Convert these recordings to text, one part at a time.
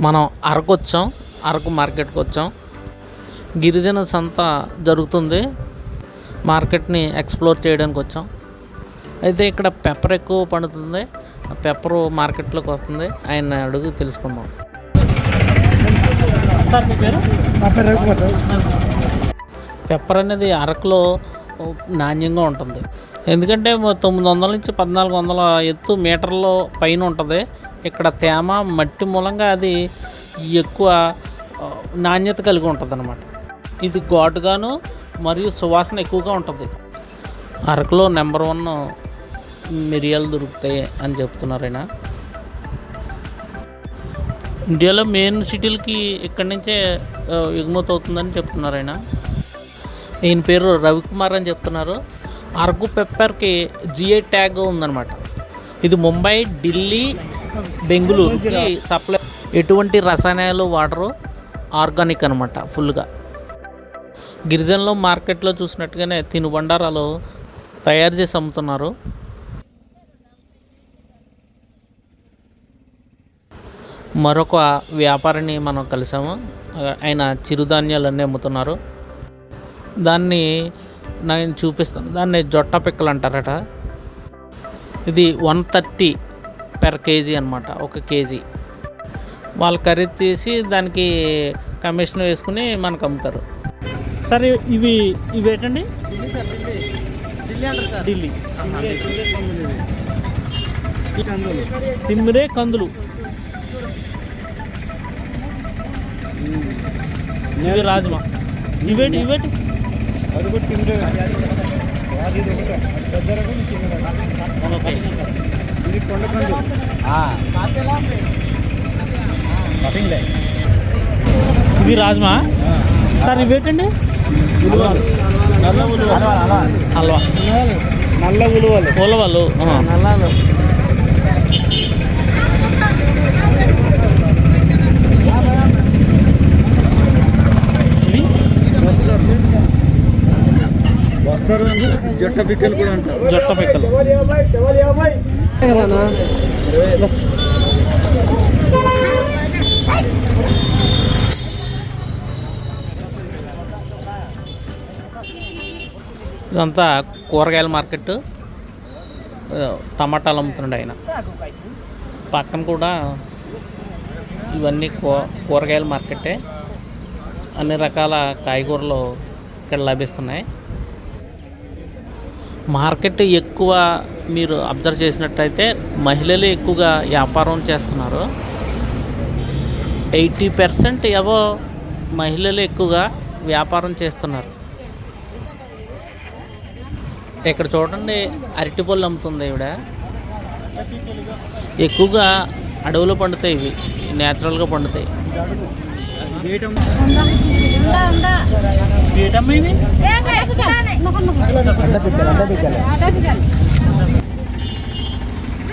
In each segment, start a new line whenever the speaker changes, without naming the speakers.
మనం అరకు వచ్చాం అరకు మార్కెట్కి వచ్చాం. గిరిజన సంత జరుగుతుంది. మార్కెట్ని ఎక్స్ప్లోర్ చేయడానికి వచ్చాం. అయితే ఇక్కడ పెప్పర్ ఎక్కువ పండుతుంది. పెప్పర్ మార్కెట్లోకి వస్తుంది. ఆయన అడుగు తెలుసుకుందాం. పెప్పర్ అనేది అరకులో నాణ్యంగా ఉంటుంది. ఎందుకంటే తొమ్మిది వందల నుంచి పద్నాలుగు వందల ఎత్తు మీటర్లో పైన ఉంటుంది. ఇక్కడ తేమ మట్టి మూలంగా అది ఎక్కువ నాణ్యత కలిగి ఉంటుంది అనమాట ఇది ఘాటుగాను మరియు సువాసన ఎక్కువగా ఉంటుంది. అరకులో నెంబర్ వన్ మిరియాలు దొరుకుతాయి అని చెప్తున్నారు ఆయన. ఇండియాలో మెయిన్ సిటీలకి ఇక్కడి నుంచే ఎగుమతి అవుతుందని చెప్తున్నారు ఆయన. ఈయన పేరు రవికుమార్ అని చెప్తున్నారు. అరకు పెప్పర్కి జిఐ ట్యాగ్ ఉందన్నమాట. ఇది ముంబై ఢిల్లీ బెంగళూరుకి సప్లై ఎటువంటి రసాయనాలు వాడరు. ఆర్గానిక్ అనమాట ఫుల్గా. గిరిజనలో మార్కెట్లో చూసినట్టుగానే తినుబండారాలు తయారు చేసి అమ్ముతున్నారు. మరొక వ్యాపారిని మనం కలిసాము. ఆయన చిరుధాన్యాలన్నీ అమ్ముతున్నారు. దాన్ని నేను చూపిస్తాను. దాన్ని జొట్ట పిక్కలు అంటారట. ఇది వన్ థర్టీ పెర్ కేజీ అనమాట ఒక కేజీ వాళ్ళు ఖరీదు తీసి దానికి కమిషన్ వేసుకుని మనకు అమ్ముతారు. సరే ఇవి ఇవి ఏంటండి? ఢిల్లీ తిమ్మిరే కందులు. ఇవి రాజ్మా. ఇవేటి ఇవేటి?
అది కూడా అది ఇది రకం
ఓకే
ఇది కొండకందు
రాజ్మా? సార్ ఇవేటండి హల్వా.
నల్ల ఉలువలు.
ఉలవలు
నల్లాలు. వస్తారు. జట్ట పిక్కలు కూడా అంటారు.
జొట్ట పిక్కలు. ఇదంతా కూరగాయల మార్కెట్. టమాటాలు అమ్ముతున్నాడు ఆయన. పక్కన కూడా ఇవన్నీ కూ కూరగాయల మార్కెటే. అన్ని రకాల కాయగూరలు ఇక్కడ లభిస్తున్నాయి. మార్కెట్ ఎక్కువ మీరు అబ్జర్వ్ చేసినట్టయితే మహిళలు ఎక్కువగా వ్యాపారం చేస్తున్నారు. ఎయిటీ పర్సెంట్ ఏవో మహిళలు ఎక్కువగా వ్యాపారం చేస్తున్నారు. ఇక్కడ చూడండి అరటిపళ్ళు అమ్ముతుంది ఈవిడ. ఎక్కువగా అడవులు పండుతాయి ఇవి న్యాచురల్గా పండుతాయి. ఇవి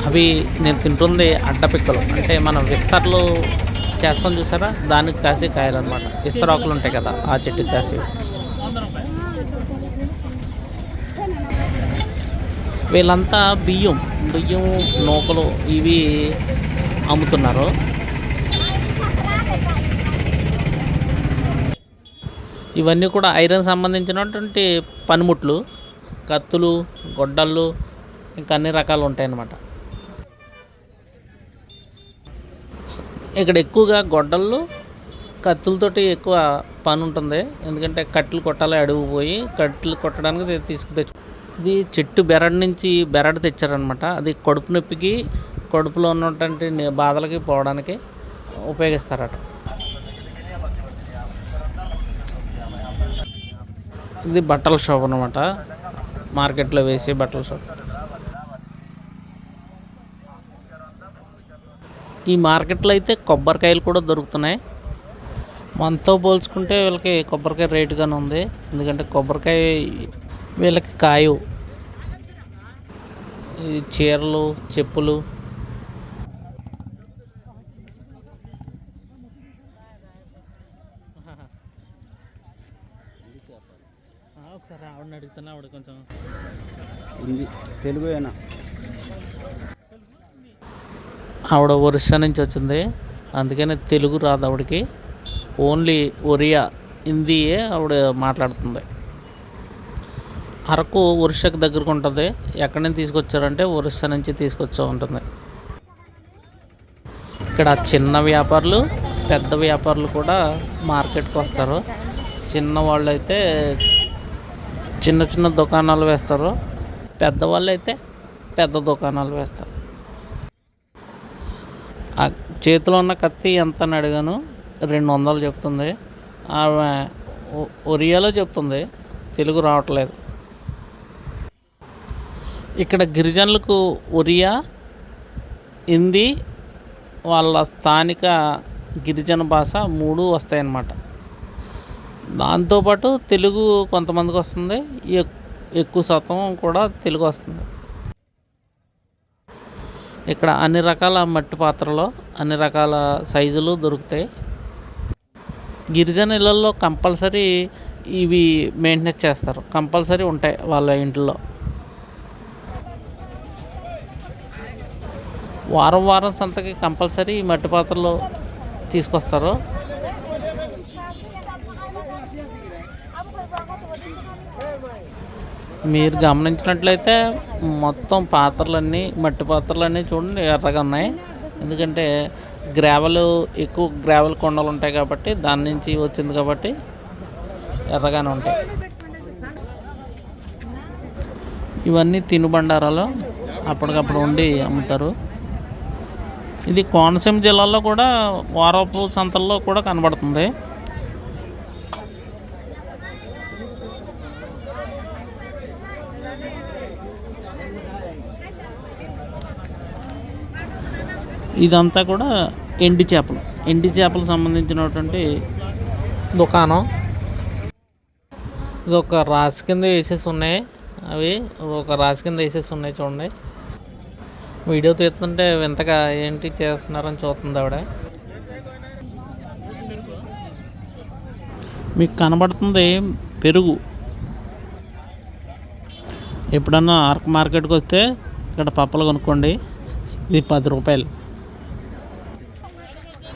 అవి నేను తింటుంది అడ్డపిక్కలు అంటే మనం విస్తర్లు చేస్తాం చూసారా? దానికి కాసే కాయలు అనమాట విస్తరాకులు ఉంటాయి కదా ఆ చెట్టుకి కాసి. వీళ్ళంతా బియ్యం బియ్యం నూకలు ఇవి అమ్ముతున్నారు. ఇవన్నీ కూడా ఐరన్ సంబంధించినటువంటి పనిముట్లు కత్తులు గొడ్డళ్ళు ఇంకా అన్ని రకాలు ఉంటాయి అన్నమాట ఇక్కడ ఎక్కువగా గొడ్డళ్ళు కత్తులతోటి ఎక్కువ పని ఉంటుంది ఎందుకంటే కట్టెలు కొట్టాలి అడుగు పోయి కట్టెలు కొట్టడానికి తీసుకు తెచ్చు ఇది చెట్టు బెరడు నుంచి బెరడు తెచ్చారనమాట అది కడుపు నొప్పికి కడుపులో ఉన్నటువంటి బాధలకి పోవడానికి ఉపయోగిస్తారట. ఇది బట్టల షాప్ అనమాట మార్కెట్లో వేసే బట్టల షాప్. ఈ మార్కెట్లో అయితే కొబ్బరికాయలు కూడా దొరుకుతున్నాయి. మనతో పోల్చుకుంటే వీళ్ళకి కొబ్బరికాయ రేటుగానే ఉంది. ఎందుకంటే కొబ్బరికాయ వీళ్ళకి కాయు. ఈ చీరలు చెప్పులు ఒకసారి ఆవిడని అడుగుతున్నా ఆవిడ కొంచెం
ఉంది. తెలుగునా
ఆవిడ ఒరిస్సా నుంచి వచ్చింది. అందుకని తెలుగు రాదు ఆవిడకి. ఓన్లీ ఒరియా హిందీయే ఆవిడ మాట్లాడుతుంది. అరకు ఒరిస్సాకి దగ్గరకు ఉంటుంది. ఎక్కడి నుంచి తీసుకొచ్చారంటే ఒరిస్సా నుంచి తీసుకొచ్చా ఉంటుంది. ఇక్కడ చిన్న వ్యాపారులు పెద్ద వ్యాపారులు కూడా మార్కెట్కి వస్తారు. చిన్న వాళ్ళు అయితే చిన్న చిన్న దుకాణాలు వేస్తారు. పెద్దవాళ్ళు అయితే పెద్ద దుకాణాలు వేస్తారు. ఆ చేతిలో ఉన్న కత్తి ఎంత అని అడిగాను రెండు వందలు చెప్తుంది. ఆమె ఒరియాలో చెప్తుంది తెలుగు రావట్లేదు. ఇక్కడ గిరిజనులకు ఒరియా హిందీ వాళ్ళ స్థానిక గిరిజన భాష మూడు వస్తాయన్నమాట. దాంతోపాటు తెలుగు కొంతమందికి వస్తుంది ఎక్- ఎక్కువ శాతం కూడా తెలుగు వస్తుంది. ఇక్కడ అన్ని రకాల మట్టి పాత్రలు అన్ని రకాల సైజులు దొరుకుతాయి. గిరిజన ఇళ్ళల్లో కంపల్సరీ ఇవి మెయింటెనెన్స్ చేస్తారు. కంపల్సరీ ఉంటాయి వాళ్ళ ఇంట్లో. వారం వారం సంతకి కంపల్సరీ ఈ మట్టి పాత్రలు తీసుకొస్తారు. మీరు గమనించినట్లయితే మొత్తం పాత్రలన్నీ మట్టి పాత్రలన్నీ చూడండి ఎర్రగా ఉన్నాయి. ఎందుకంటే గ్రావెల్ ఎక్కువ గ్రావెల్ కొండలు ఉంటాయి కాబట్టి దాని నుంచి వచ్చింది కాబట్టి ఎర్రగానే ఉంటాయి. ఇవన్నీ తినుబండారాలు అప్పటికప్పుడు ఉండి అమ్ముతారు. ఇది కోనసీమ జిల్లాలో కూడా వారపు సంతల్లో కూడా కనబడుతుంది. ఇదంతా కూడా ఎండి చేపలు. ఎండి చేపలకు సంబంధించినటువంటి దుకాణం. ఇది ఒక రాసి కింద వేసేసి ఉన్నాయి. అవి ఒక రాసి కింద వేసేసి ఉన్నాయి చూడండి. వీడియో తీస్తుంటే వింతగా ఏంటి చేస్తున్నారని చూస్తుంది ఆవిడ. మీకు కనబడుతుంది పెరుగు. ఎప్పుడన్నా ఆర్క్ మార్కెట్కి వస్తే ఇక్కడ పప్పలు కొనుక్కోండి. ఇది పది రూపాయలు.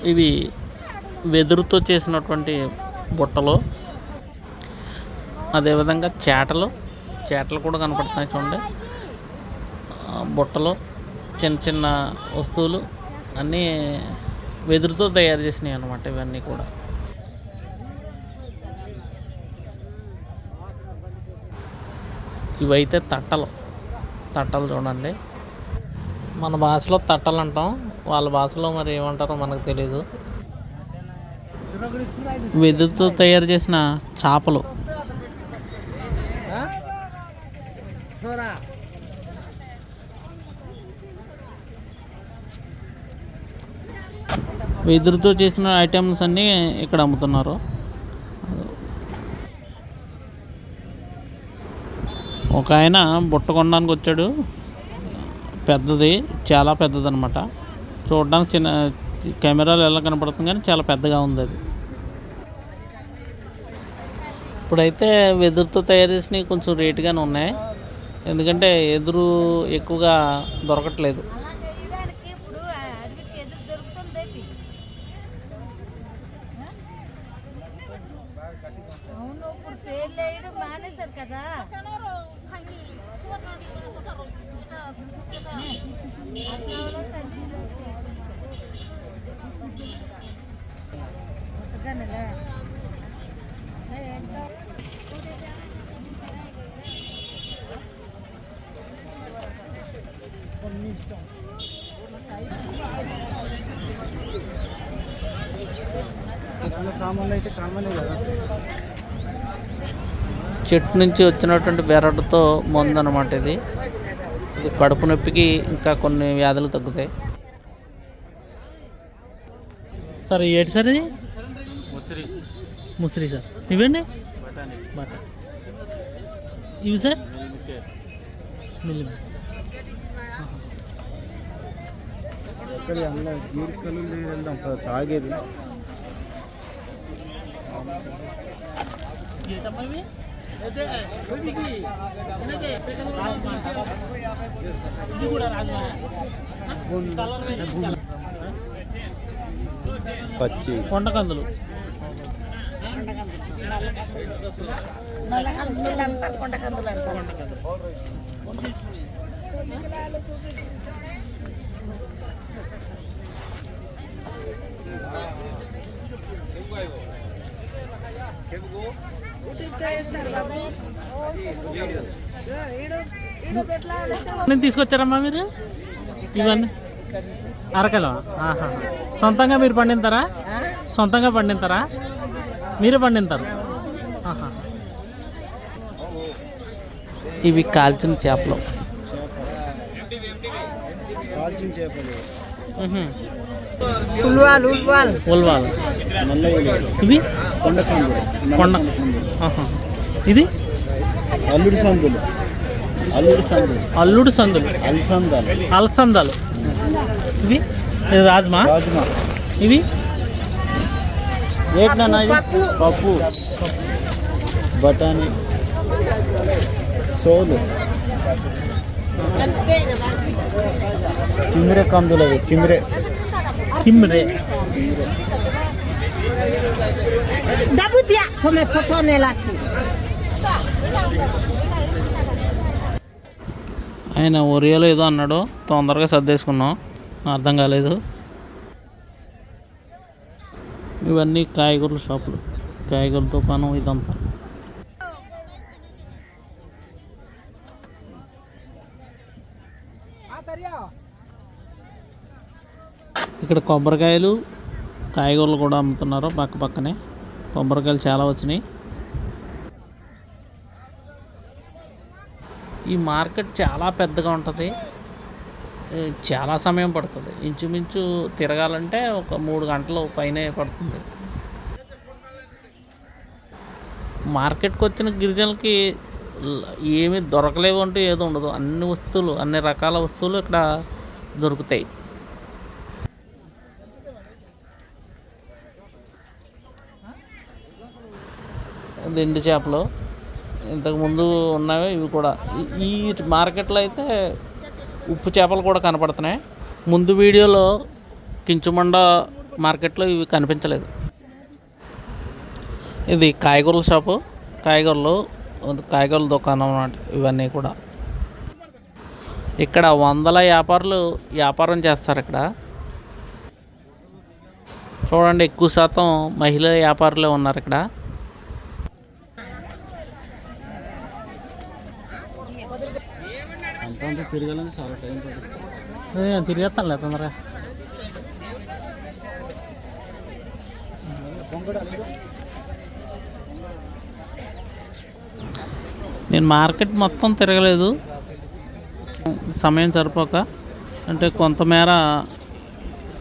ఇవి వెదురుతో చేసినటువంటి బుట్టలు. అదేవిధంగా చేటలు. చేటలు కూడా కనపడుతున్నాయి చూడండి. బుట్టలు చిన్న చిన్న వస్తువులు అన్నీ వెదురుతో తయారు చేసినాయి అన్నమాట ఇవన్నీ కూడా. ఇవైతే తట్టలు. తట్టలు చూడండి. మన భాషలో తట్టలు అంటాం. వాళ్ళ భాషలో మరి ఏమంటారో మనకు తెలియదు వెదురుతో తయారు చేసిన చేపలు. వెదురుతో చేసిన ఐటమ్స్ అన్నీ ఇక్కడ అమ్ముతున్నారు. ఒక ఆయన బుట్ట కొనడానికి వచ్చాడు. పెద్దది చాలా పెద్దది అనమాట చూడడానికి చిన్న కెమెరాలు ఎలా కనపడుతుంది కానీ చాలా పెద్దగా ఉంది అది. ఇప్పుడైతే వెదురుతో తయారు చేసినవి కొంచెం రేటుగానే ఉన్నాయి. ఎందుకంటే ఎదురు ఎక్కువగా దొరకట్లేదు. చెట్టు నుంచి వచ్చినటువంటి బెరడుతో మందు అనమాట ఇది. ఇది కడుపు నొప్పికి ఇంకా కొన్ని వ్యాధులు తగ్గుతాయి. సార్ ఏంటి సార్ ఇది?
ముసిరి.
ముసిరి సార్. ఇవండి బట ఇవి సార్? మిల్లి
ఎక్కడ అలా జీడికలు వెళ్దాం పద, తాగేది? పచ్చి.
కొండకందులు. నేను తీసుకొచ్చారమ్మా మీరు? ఇవన్నీ? అరకలో? ఆహా. సొంతంగా మీరు పండింతారా? సొంతంగా పండింతారా? మీరే పండింతారు. ఆహా. ఇవి కాల్చిన చేపలు.
కాల్చిన చేపలు
ఉల్వాలు ఉల్వాలు.
ఉల్వాలు.
నల్లగొల్లు
ఇవి? కొండ. ఆహా. ఇది?
అల్లుడి సందులు. అల్లుడి సందులు.
అల్లుడు సందులు.
అలసందాలు.
అలసందాలు. ఇవి? ఇది రాజ్మా?
రాజ్మా.
ఇవి?
ఏంటన్నా ఇది పప్పు. బఠానీ. సోలు. కిమిరే కందులు అవి కిమిరే
నెలాసి
ఆయన ఒరియాలో ఏదో అన్నాడు తొందరగా సర్దేసుకున్నాం. అర్థం కాలేదు. ఇవన్నీ కాయగూరల షాపులు. కాయగూరల దుకాణం ఇదంతా. ఇక్కడ కొబ్బరికాయలు కాయగూరలు కూడా అమ్ముతున్నారు పక్క పక్కనే. కొబ్బరికాయలు చాలా వచ్చినాయి. ఈ మార్కెట్ చాలా పెద్దగా ఉంటుంది. చాలా సమయం పడుతుంది. ఇంచుమించు తిరగాలంటే ఒక మూడు గంటలు పైనే పడుతుంది. మార్కెట్కి వచ్చిన గిరిజనులకి ఏమీ దొరకలేవు అంటూ ఏదో ఉండదు. అన్ని వస్తువులు అన్ని రకాల వస్తువులు ఇక్కడ దొరుకుతాయి ఇది ఎండు చేపలు. ఇంతకుముందు ఉన్నవి ఇవి కూడా. ఈ- ఈ మార్కెట్లో అయితే ఉప్పు చేపలు కూడా కనపడుతున్నాయి. ముందు వీడియోలో కించుమండ మార్కెట్లో ఇవి కనిపించలేదు. ఇది కాయగూరల షాపు. కాయగూరలు కాయగూరల దుకాణం అన్నమాట ఇవన్నీ కూడా. ఇక్కడ వందల వ్యాపారులు వ్యాపారం చేస్తారు ఇక్కడ. చూడండి ఎక్కువ శాతం మహిళా వ్యాపారులే ఉన్నారు ఇక్కడ.
అంతా తిరగాలని చాలా టైం పడుతుంది
తిరిగేస్తానులే తొందరగా. నేను మార్కెట్ మొత్తం తిరగలేదు. సమయం సరిపోక. అంటే కొంతమేర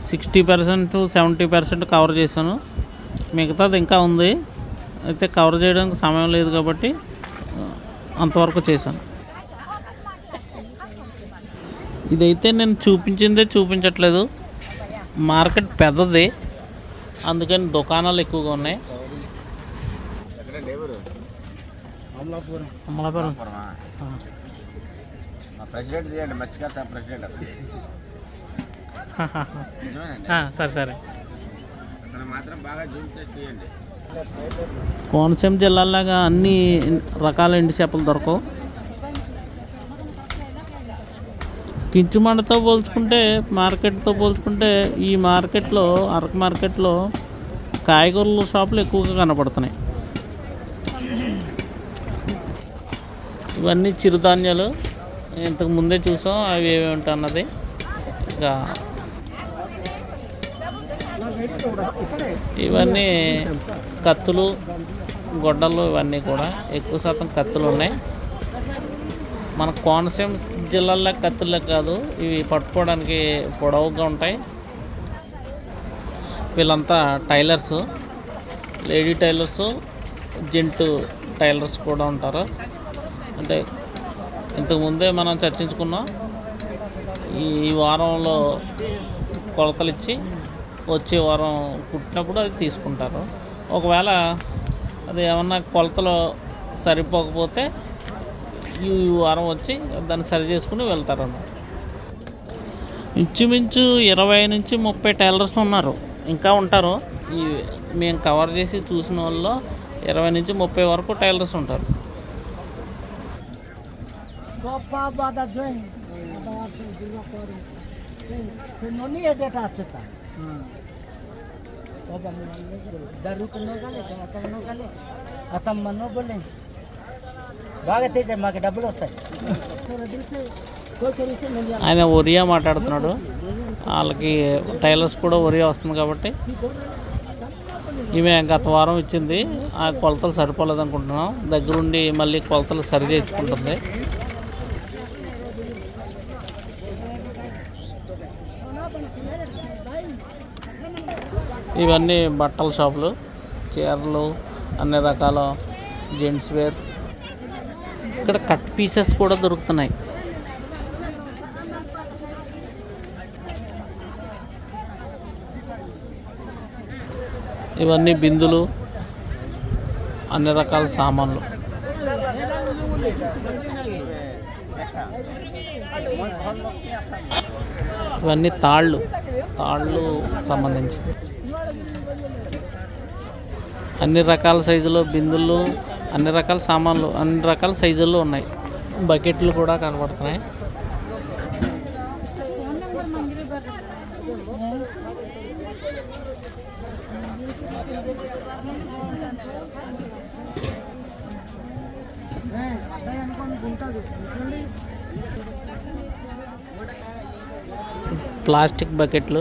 sixty percent seventy percent cover చేశాను. మిగతాది ఇంకా ఉంది. అయితే కవర్ చేయడానికి సమయం లేదు కాబట్టి అంతవరకు చేశాను. ఇదైతే నేను చూపించిందే చూపించట్లేదు. మార్కెట్ పెద్దది. అందుకని దుకాణాలు ఎక్కువగా ఉన్నాయి.
అమలాపురం.
ప్రెసిడెంట్ మత్స్యకార ప్రెసిడెంట్
సరే సరే.
అతను మాత్రం బాగా జూమ్ చేసి తీయండి.
కోనసీమ జిల్లాలాగా అన్ని రకాల ఎండు చేపలు దొరకవు. కించుమండతో పోల్చుకుంటే మార్కెట్తో పోల్చుకుంటే ఈ మార్కెట్లో అరకు మార్కెట్లో కాయగూరల షాపులు ఎక్కువగా కనపడుతున్నాయి. ఇవన్నీ చిరుధాన్యాలు. ఇంతకు ముందే చూసాం అవి ఏమి ఉంటాయి అన్నది. ఇంకా ఇవన్నీ కత్తులు గొడ్డలు ఇవన్నీ కూడా. ఎక్కువ శాతం కత్తులు ఉన్నాయి. మన కోనసీమ జిల్లాల్లో కత్తులే కాదు ఇవి పట్టుకోవడానికి పొడవుగా ఉంటాయి. వీళ్ళంతా tailors lady tailors gent tailors కూడా ఉంటారు. అంటే ఇంతకుముందే మనం చర్చించుకున్నాం ఈ వారంలో కొలతలు ఇచ్చి వచ్చే వారం కుట్టినప్పుడు అది తీసుకుంటారు. ఒకవేళ అది ఏమన్నా కొలతలు సరిపోకపోతే ఈ వారం వచ్చి దాన్ని సరి చేసుకుని వెళ్తారన్నమాట. ఇంచుమించు ఇరవై నుంచి ముప్పై టైలర్స్ ఉన్నారు. ఇంకా ఉంటారు. ఈ మేము కవర్ చేసి చూసిన వాళ్ళు ఇరవై నుంచి ముప్పై వరకు టైలర్స్ ఉంటారు.
అతమ్మన్నో బోలే బాగా తీసే మాకు డబ్బులు వస్తాయి.
ఆయన ఒరియా మాట్లాడుతున్నాడు. వాళ్ళకి టైలర్స్ కూడా ఒరియా వస్తుంది కాబట్టి. ఈమె గత వారం ఇచ్చింది. ఆ కొలతలు సరిపోలేదు అనుకుంటున్నాం. దగ్గరుండి మళ్ళీ కొలతలు సరి చేయించుకుంటుంది. ఇవన్నీ బట్టల షాపులు చీరలు అన్ని రకాల జెంట్స్ వేర్. ఇక్కడ కట్ పీసెస్ కూడా దొరుకుతున్నాయి. ఇవన్నీ బిందులు అన్ని రకాల సామాన్లు. ఇవన్నీ తాళ్ళు తాళ్ళు సంబంధించి. అన్ని రకాల సైజులో బిందులు అన్ని రకాల సామాన్లు అన్ని రకాల సైజుల్లో ఉన్నాయి. బకెట్లు కూడా కనబడుతున్నాయి. ప్లాస్టిక్ బకెట్లు.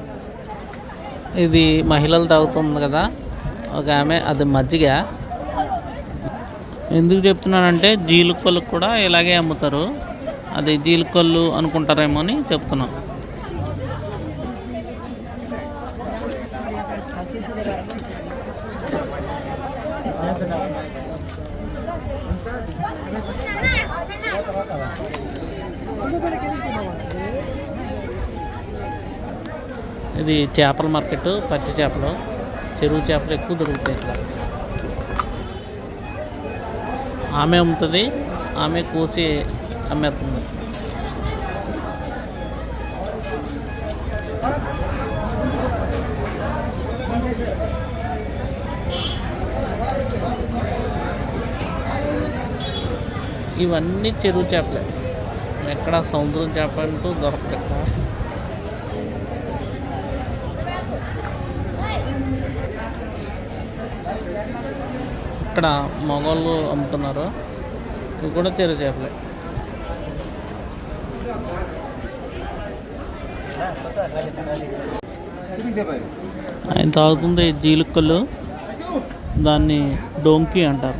ఇది మహిళలు తాగుతుంది కదా. ఒక ఆమె అది మజ్జిగ. ఎందుకు చెప్తున్నానంటే జీలుకలు కూడా ఇలాగే అమ్ముతారు. అది జీలుకల్లు అనుకుంటారేమో అని చెప్తున్నాం ఇది చేపల మార్కెట్ పచ్చి చేపలు. చెరువు చేపలు ఎక్కువ దొరుకుతాయి ఇట్లా ఆమె అమ్ముతుంది ఆమె కోసి అమ్మేస్తుంది. ఇవన్నీ చెరువు చేపలే. ఎక్కడ సముద్రం చేప అంటూ దొరకదు. ఇక్కడ. ఇక్కడ మగవాళ్ళు అమ్ముతున్నారు ఇవి కూడా చెరు చేపలే ఆయన తాగుతుంది జీలుకలు దాన్ని డోంకి అంటారు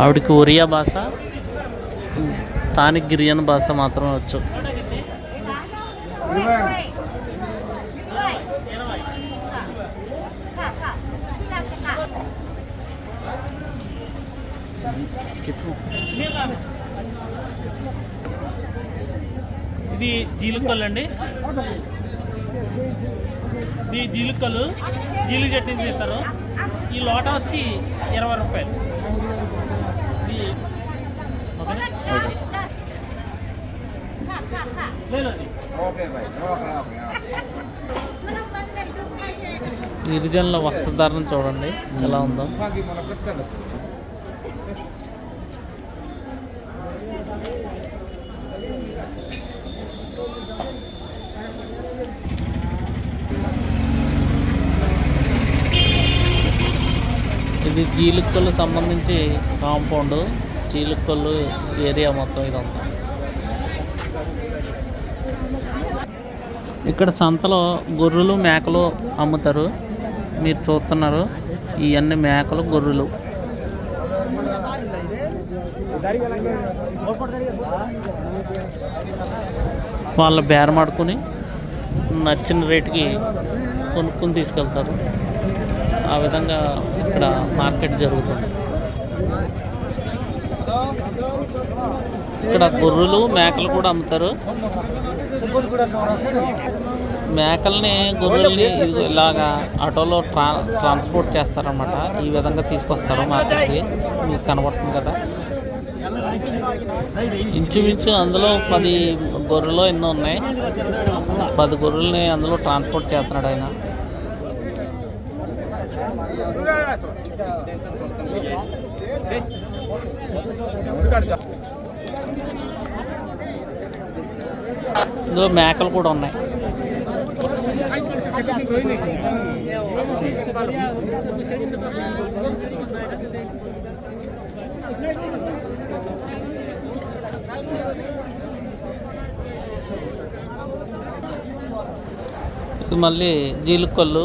ఆవిడకి ఒరియా భాష స్థానిక గిరియన్ భాష మాత్రమే వచ్చు. ఇది జీలుకలు అండి. ఇది జీలుకలు జీలు చట్నీ చేస్తారు. ఈ లోట వచ్చి ఇరవై రూపాయలు. గిరిజనుల వస్త్రధారణ చూడండి ఎలా ఉందో.
మన
జీలుక్కలు సంబంధించి కాంపౌండ్ జీలుక్కలు ఏరియా మొత్తం ఇదంతా. ఇక్కడ సంతలో గొర్రెలు మేకలు అమ్ముతారు. మీరు చూస్తున్నారు ఇవన్నీ మేకలు గొర్రెలు. వాళ్ళ బేరమాడుకుని నచ్చిన రేటుకి కొనుక్కొని తీసుకెళ్తారు. ఆ విధంగా ఇక్కడ మార్కెట్ జరుగుతుంది. ఇక్కడ గొర్రెలు మేకలు కూడా అమ్ముతారు. మేకల్ని గొర్రెల్ని ఇలాగా ఆటోలో ట్రా ట్రాన్స్పోర్ట్ చేస్తారనమాట ఈ విధంగా తీసుకొస్తారు మార్కెట్కి. మీకు కనబడుతుంది కదా. ఇంచుమించు అందులో పది గొర్రెలు ఎన్నో ఉన్నాయి. పది గొర్రెల్ని అందులో ట్రాన్స్పోర్ట్ చేస్తున్నాడు ఆయన. ఇందులో మేకలు కూడా ఉన్నాయి. ఇది మళ్ళీ జీలుకొల్లు.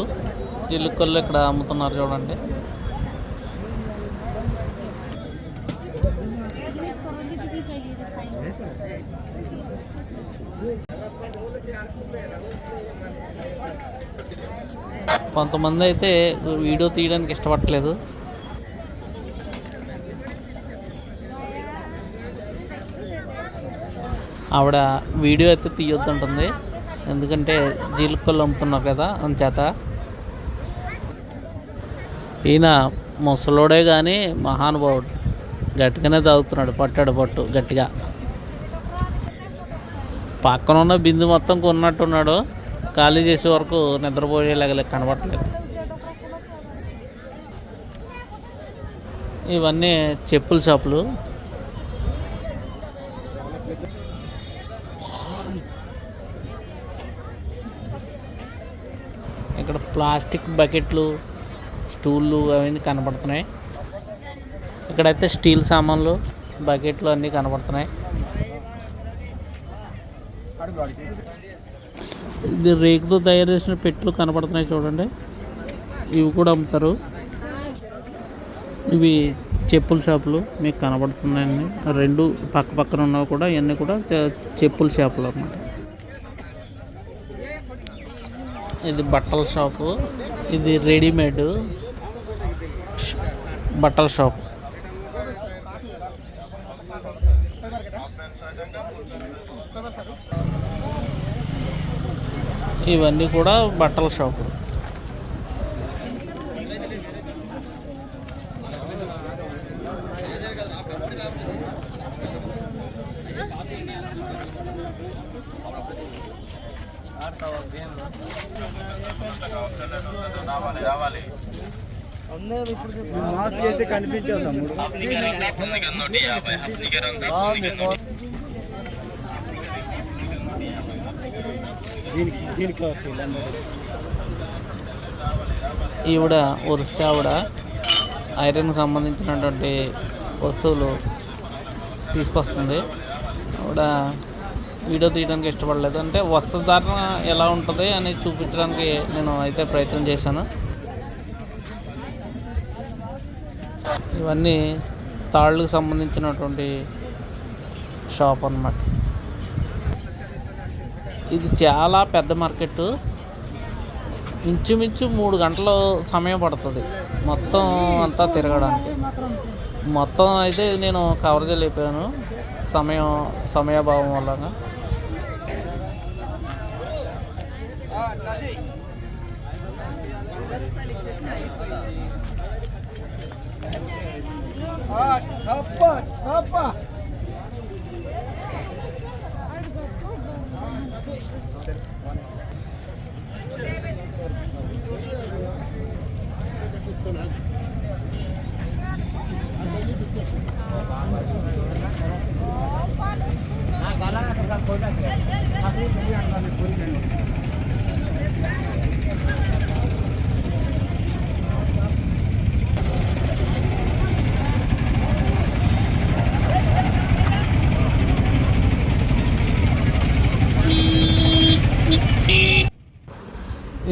జీలుకొల్లు ఇక్కడ అమ్ముతున్నారు చూడండి. కొంతమంది అయితే వీడియో తీయడానికి ఇష్టపడట్లేదు. ఆవిడ వీడియో అయితే తీయొద్దంటుంది. ఎందుకంటే జీలుకలు అమ్ముతున్నారు కదా అంచేత ఈయన ముసలోడే కానీ మహానుభావుడు. గట్టిగానే తాగుతున్నాడు పట్టాడు పట్టు గట్టిగా. పక్కన ఉన్న బిందు మొత్తం కొన్నట్టున్నాడు. ఖాళీ చేసే వరకు నిద్రపోయేలాగా కనబడట్లేదు ఇవన్నీ చెప్పుల షాపులు. ఇక్కడ ప్లాస్టిక్ బకెట్లు స్టూళ్ళు అవన్నీ కనబడుతున్నాయి. ఇక్కడైతే స్టీల్ సామాన్లు బకెట్లు అన్నీ కనబడుతున్నాయి. ఇది రేకుతో తయారు చేసిన పెట్లు కనబడుతున్నాయి చూడండి. ఇవి కూడా అమ్ముతారు. ఇవి చెప్పుల షాపులు మీకు కనబడుతున్నాయండి. రెండు పక్క పక్కన ఉన్నవి కూడా ఇవన్నీ కూడా చెప్పుల షాపులు అన్నమాట. ఇది బట్టల షాపు. ఇది రెడీమేడ్. బట్టల షాప్. ఇవన్నీ కూడా బట్టల షాపులు.
తమ్ముడు దీనికి దీనికి
ఈవిడ ఒరిస్సా ఆవిడ ఐరన్కి సంబంధించినటువంటి వస్తువులు తీసుకొస్తుంది. ఆవిడ వీడియో తీయడానికి ఇష్టపడలేదు. అంటే వస్త్రధారణ ఎలా ఉంటుంది అని చూపించడానికి నేను అయితే ప్రయత్నం చేశాను. ఇవన్నీ తాళ్ళకు సంబంధించినటువంటి షాప్ అన్నమాట. ఇది చాలా పెద్ద మార్కెట్ ఇంచుమించు మూడు గంటలు సమయం పడుతుంది మొత్తం అంతా తిరగడానికి. మొత్తం అయితే నేను కవర్ చేయలేకపోయాను సమయం సమయాభావం వల్ల છપ્પન છપ્પન.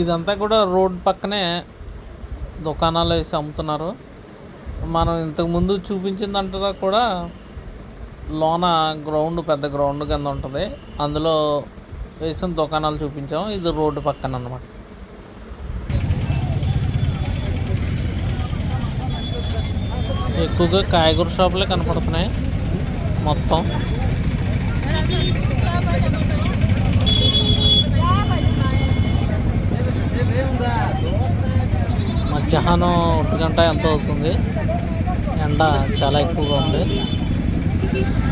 ఇదంతా కూడా రోడ్ పక్కనే దుకాణాలు వేసి అమ్ముతున్నారు. మనం ఇంతకు ముందు చూపించిందంతా కూడా లోన గ్రౌండ్ పెద్ద గ్రౌండ్ కింద ఉంటుంది. అందులో వేసిన దుకాణాలు చూపించాం. ఇది రోడ్డు పక్కన అన్నమాట ఎక్కువగా కాయగూర షాపులే కనపడుతున్నాయి. మొత్తం. మధ్యాహ్నం ఒంటి గంట ఎంత అవుతుంది? ఎండ చాలా ఎక్కువగా ఉంది.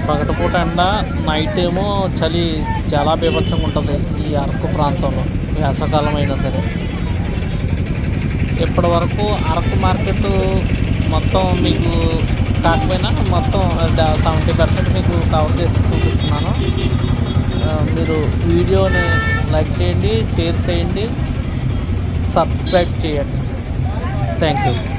పగటిపూట ఎండ నైట్ ఏమో చలి చాలా బీభత్సంగా ఉంటుంది ఈ అరకు ప్రాంతంలో వేసవకాలం అయినా సరే. ఇప్పటి వరకు అరకు మార్కెట్ మొత్తం మీకు కాకపోయినా మొత్తం సెవెంటీ పర్సెంట్ మీకు కవర్ చేసి చూపిస్తున్నాను. మీరు వీడియోని లైక్ చేయండి షేర్ చేయండి సబ్స్క్రైబ్ చేయండి. Thank you.